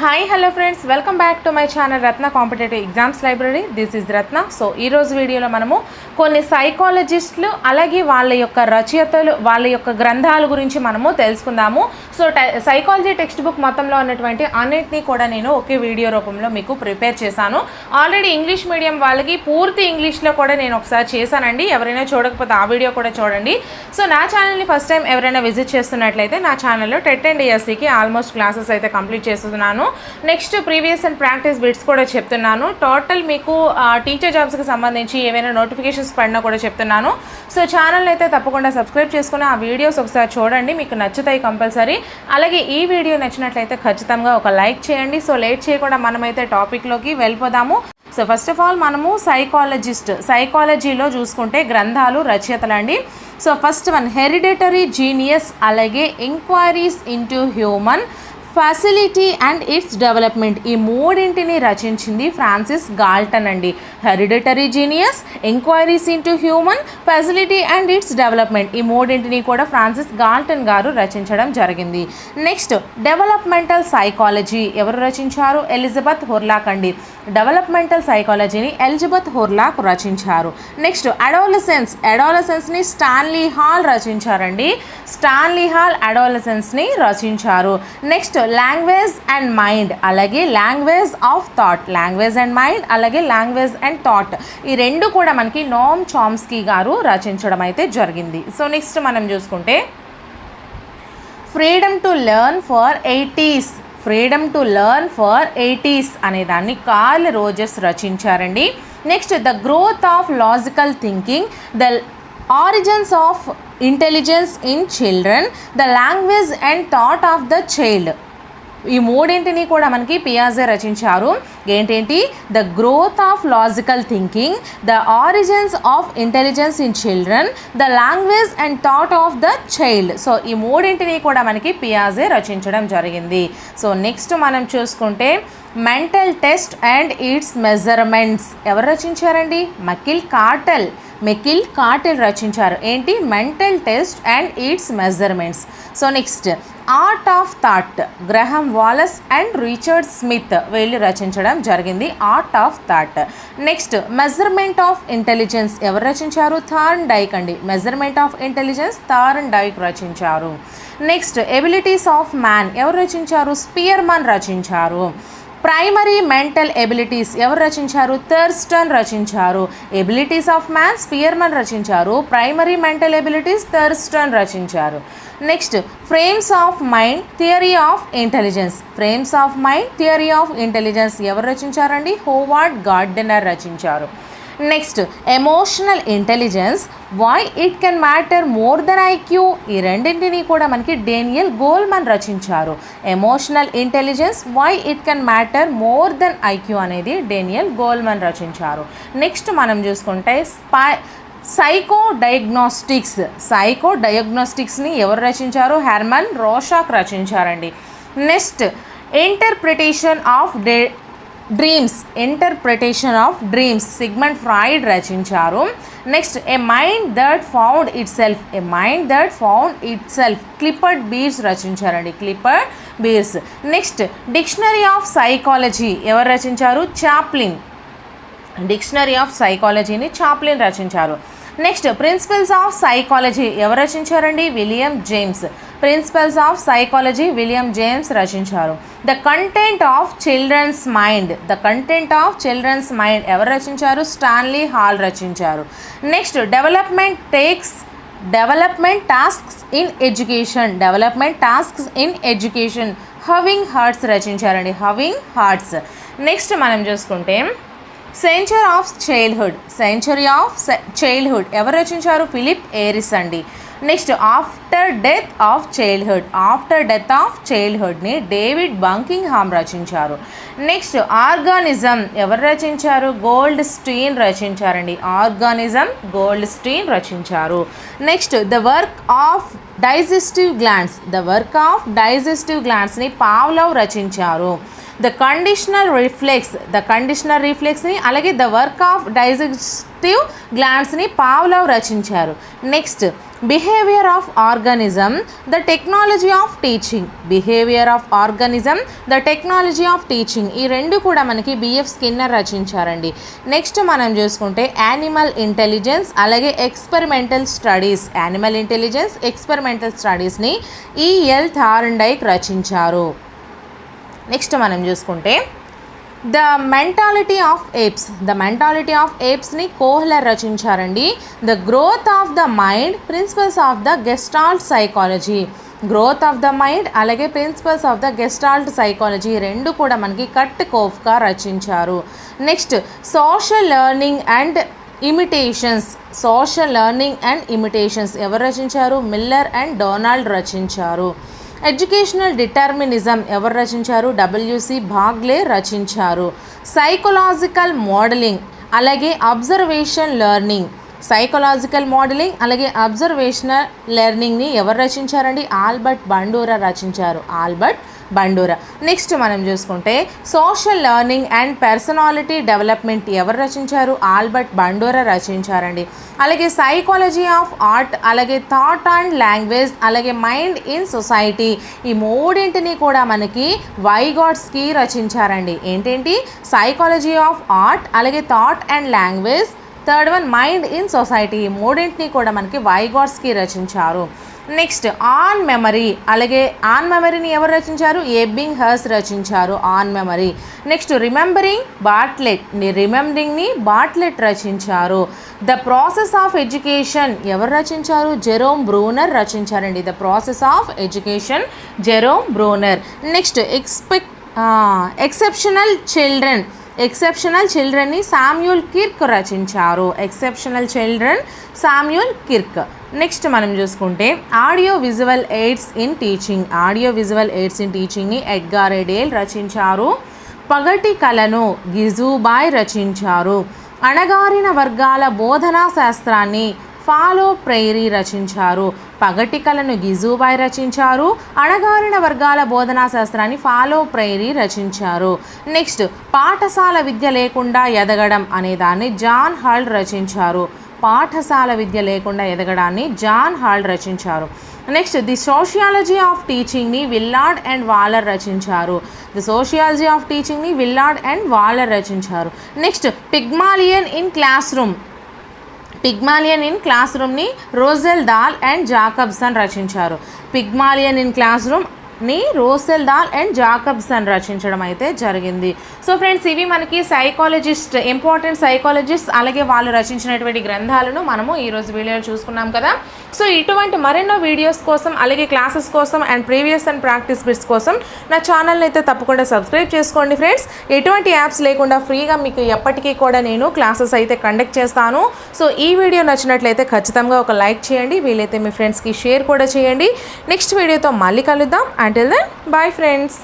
Hi hello friends welcome back to my channel Ratna competitive exams library this is Ratna so ఈరోజు వీడియోలో మనము కొన్ని సైకాలజిస్టులు అలాగే వాళ్ళ యొక్క రచయితలు వాళ్ళ యొక్క గ్రంథాల గురించి మనము తెలుసుకుందాము. సో సైకాలజీ టెక్స్ట్ బుక్ మొత్తంలో ఉన్నటువంటి అన్నింటినీ కూడా నేను ఒకే వీడియో రూపంలో మీకు ప్రిపేర్ చేశాను. ఆల్రెడీ ఇంగ్లీష్ మీడియం వాళ్ళకి పూర్తి ఇంగ్లీష్లో కూడా నేను ఒకసారి చేశానండి. ఎవరైనా చూడకపోతే ఆ వీడియో కూడా చూడండి. సో నా ఛానల్ని ఫస్ట్ టైం ఎవరైనా విజిట్ చేస్తున్నట్లయితే నా ఛానల్లో టెట్ అండ్ ఎస్సీకి ఆల్మోస్ట్ క్లాసెస్ అయితే కంప్లీట్ చేస్తున్నాను. Next previous and practice bits కూడా చెప్తున్నాను. టోటల్ మీకు టీచర్ జాబ్స్కి సంబంధించి ఏవైనా నోటిఫికేషన్స్ పడినా కూడా చెప్తున్నాను. సో ఛానల్ అయితే తప్పకుండా సబ్స్క్రైబ్ చేసుకుని ఆ వీడియోస్ ఒకసారి చూడండి. మీకు నచ్చుతాయి కంపల్సరీ అలాగే ఈ వీడియో నచ్చినట్లయితే ఖచ్చితంగా ఒక లైక్ చేయండి. సో లేట్ చేయకుండా మనమైతే టాపిక్లోకి వెళ్ళిపోదాము. సో ఫస్ట్ ఆఫ్ ఆల్ మనము సైకాలజిస్ట్ సైకాలజీలో చూసుకుంటే గ్రంథాలు రచయితలండి so first one hereditary genius అలాగే enquiries into human facility and its development ఈ మూడింటిని రచించింది ఫ్రాన్సిస్ గాల్టన్ అండి. Hereditary genius enquiries into human facility and its development ఈ మూడింటిని కూడా ఫ్రాన్సిస్ గాల్టన్ గారు రచించడం జరిగింది. నెక్స్ట్ డెవలప్మెంటల్ సైకాలజీ ఎవరు రచించారు? ఎలిజబెత్ హుర్లాక్ అండి. డెవలప్మెంటల్ సైకాలజీని ఎలిజబెత్ హుర్లాక్ రచించారు. నెక్స్ట్ అడోలసెన్స్ అడోలసెన్స్ని స్టాన్లీ హాల్ రచించారండి. స్టాన్లీ హాల్ అడోలసెన్స్ని రచించారు. నెక్స్ట్ లాంగ్వేజ్ అండ్ మైండ్ అలాగే language of thought language and mind అలాగే లాంగ్వేజ్ అండ్ థాట్ ఈ రెండు కూడా మనకి నోమ్ చామ్స్కీ గారు రచించడం అయితే జరిగింది. సో నెక్స్ట్ మనం చూసుకుంటే freedom to learn for eighties freedom to learn for eighties అనేదాన్ని Carl Rogers రచించారండి. Next the growth of logical thinking the origins of intelligence in children the language and thought of the child ఈ మూడింటిని కూడా మనకి పియాజే రచించారు. ఏంటేంటి? The growth of logical thinking the origins of intelligence in children the language and thought of the child so ఈ మూడింటిని కూడా మనకి పియాజే రచించడం జరిగింది. సో నెక్స్ట్ మనం చూసుకుంటే mental test and its measurements ఎవరు రచించారండి? మకిల్ కాటల్ మెకిల్ కాటల్ రచించారు. ఏంటి? Mental test and its measurements so next art of thought Graham Wallas and Richard Smith వీళ్ళు రచించడం జరిగింది. Art of thought next measurement of intelligence ఎవరు రచించారు? Thorndike అండి. Measurement of intelligence Thorndike రచించారు. Next abilities of man ఎవరు రచించారు? Spearman రచించారు. ప్రైమరీ మెంటల్ ఎబిలిటీస్ ఎవరు రచించారు? థర్స్టన్ రచించారు. ఎబిలిటీస్ ఆఫ్ మ్యాన్ స్పియర్మన్ రచించారు. ప్రైమరీ మెంటల్ ఎబిలిటీస్ థర్స్టన్ రచించారు. Next frames of mind theory of intelligence frames of mind theory of intelligence ఎవరు రచించారండి? హోవార్డ్ గార్డెనర్ రచించారు. Next emotional intelligence why it can matter more than IQ ఈ రెండింటిని కూడా మనకి Daniel Goleman రచించారు. Emotional intelligence why it can matter more than IQ అనేది Daniel Goleman రచించారు. నెక్స్ట్ మనం చూసుకుంటే స్పై సైకో డయాగ్నోస్టిక్స్ సైకో డయాగ్నోస్టిక్స్ని ఎవరు రచించారు? Hermann Rorschach రచించారండి. Next interpretation of the dreams interpretation of dreams Sigmund Freud రచించారు. Next a mind that found itself a mind that found itself Clifford Beers రచించారండి Clifford Beers next dictionary of psychology ఎవరు రచించారు? Chaplin dictionary of సైకాలజీని Chaplin రచించారు. Next principles of psychology ఎవరు రచించారండి? William James principles of psychology William James రచించారు. The content of children's mind. The content of children's mind ఎవరు రచించారు? Stanley Hall రచించారు. Next development takes development tasks in education. Development tasks in education. Having హార్ట్స్ రచించారండి. హవింగ్ హార్ట్స్. Next మనం చూసుకుంటే century of childhood. Century of childhood. ఎవరు రచించారు? ఫిలిప్ ఏరిస్ అండి. Next after death of childhood. After death of చైల్డ్హుడ్ని David Buckingham రచించారు. నెక్స్ట్ ఆర్గానిజం ఎవరు రచించారు? గోల్డ్ స్టీన్ రచించారండి. ఆర్గానిజం గోల్డ్ స్టీన్ రచించారు. Next the work of digestive glands. The work of digestive గ్లాండ్స్ని Pavlov రచించారు. The conditional reflex the conditional రిఫ్లెక్స్ని అలాగే the work of digestive గ్లాండ్స్ని Pavlov రచించారు. Next behaviour of organism the technology of teaching behaviour of organism the technology of teaching ఈ రెండు కూడా మనకి BF Skinner రచించారండి. Next మనం చూసుకుంటే యానిమల్ ఇంటెలిజెన్స్ అలాగే experimental studies animal intelligence experimental స్టడీస్ని E L Thorndike రచించారు. నెక్స్ట్ మనం చూసుకుంటే the mentality of apes. The mentality of ఏప్స్ని Kohler రచించారండి. The growth of the mind principles of the gestalt psychology. Growth of the mind అలాగే principles of the gestalt psychology రెండు కూడా మనకి Kurt Koffka రచించారు. Next social learning and imitations. Social learning and imitations ఎవరు రచించారు? Miller and Donald రచించారు. Educational determinism ఎవరు రచించారు? డబ్ల్యూసి భాగ్లే రచించారు. సైకలాజికల్ మోడలింగ్ అలాగే అబ్జర్వేషన్ లెర్నింగ్. సైకలాజికల్ మోడలింగ్ అలాగే అబ్జర్వేషనల్ లెర్నింగ్ని ఎవరు రచించారండి? ఆల్బర్ట్ బండూరా రచించారు. Albert Bandura. నెక్స్ట్ మనం చూసుకుంటే social learning and personality development ఎవరు రచించారు? ఆల్బర్ట్ బండూరా రచించారండి. అలాగే సైకాలజీ ఆఫ్ ఆర్ట్ అలాగే థాట్ అండ్ లాంగ్వేజ్ అలాగే మైండ్ ఇన్ సొసైటీ ఈ మూడింటిని కూడా మనకి వైగాడ్స్కి రచించారండి. ఏంటేంటి? సైకాలజీ ఆఫ్ ఆర్ట్ అలాగే thought and language third one mind in society ఈ మూడింటిని కూడా మనకి వైగాడ్స్కి రచించారు. Next on memory. అలాగే ఆన్ మెమరీని ఎవరు రచించారు? ఎబ్బింగ్ హర్స్ రచించారు on memory. Next remembering Bartlett. రిమెంబరింగ్ని Bartlett రచించారు. ద ప్రాసెస్ ఆఫ్ ఎడ్యుకేషన్ ఎవరు రచించారు? Jerome Bruner రచించారండి. The process of education Jerome Bruner. Next expect exceptional children. Exceptional చిల్డ్రన్ని Samuel Kirk రచించారు. Exceptional children Samuel Kirk. Next మనం చూసుకుంటే audio visual aids in teaching audio visual aids in టీచింగ్ని Edgar Dale రచించారు. పగటి కళను గిజుబాయ్ రచించారు. అణగారిన వర్గాల బోధనా శాస్త్రాన్ని ఫాలో ప్రైరీ రచించారు. పగటి కళను గిజూబాయ్ రచించారు. అణగారిన వర్గాల బోధనా శాస్త్రాన్ని ఫాలో ప్రైరీ రచించారు. నెక్స్ట్ పాఠశాల విద్య లేకుండా ఎదగడం అనే దాన్ని జాన్ హాల్ రచించారు. పాఠశాల విద్య లేకుండా ఎదగడాన్ని జాన్ హాల్ రచించారు. నెక్స్ట్ ది సోషియాలజీ ఆఫ్ టీచింగ్ని విల్లార్డ్ అండ్ వాలర్ రచించారు. ది సోషియాలజీ ఆఫ్ టీచింగ్ని విల్లార్డ్ అండ్ వాలర్ రచించారు. Next Pygmalion in classroom Pygmalion in class రూమ్ని Rosenthal and Jacobson రచించారు. పిగ్మాలియన్ ఇన్ క్లాస్ రూమ్ ని రోసెల్ దాల్ అండ్ జాకబ్సన్ రచించడం అయితే జరిగింది. So friends ఇవి మనకి సైకాలజిస్ట్ ఇంపార్టెంట్ సైకాలజిస్ట్ అలాగే వాళ్ళు రచించినటువంటి గ్రంథాలను మనము ఈరోజు వీడియోలో చూసుకున్నాం కదా. సో ఇటువంటి మరెన్నో వీడియోస్ కోసం అలాగే క్లాసెస్ కోసం and previous and practice bits కోసం నా ఛానల్ని అయితే తప్పకుండా సబ్స్క్రైబ్ చేసుకోండి ఫ్రెండ్స్. ఎటువంటి యాప్స్ లేకుండా ఫ్రీగా మీకు ఎప్పటికీ కూడా నేను క్లాసెస్ అయితే కండక్ట్ చేస్తాను. సో ఈ వీడియో నచ్చినట్లయితే ఖచ్చితంగా ఒక లైక్ చేయండి. వీలైతే మీ ఫ్రెండ్స్కి షేర్ కూడా చేయండి. నెక్స్ట్ వీడియోతో మళ్ళీ కలుద్దాం. Until then bye friends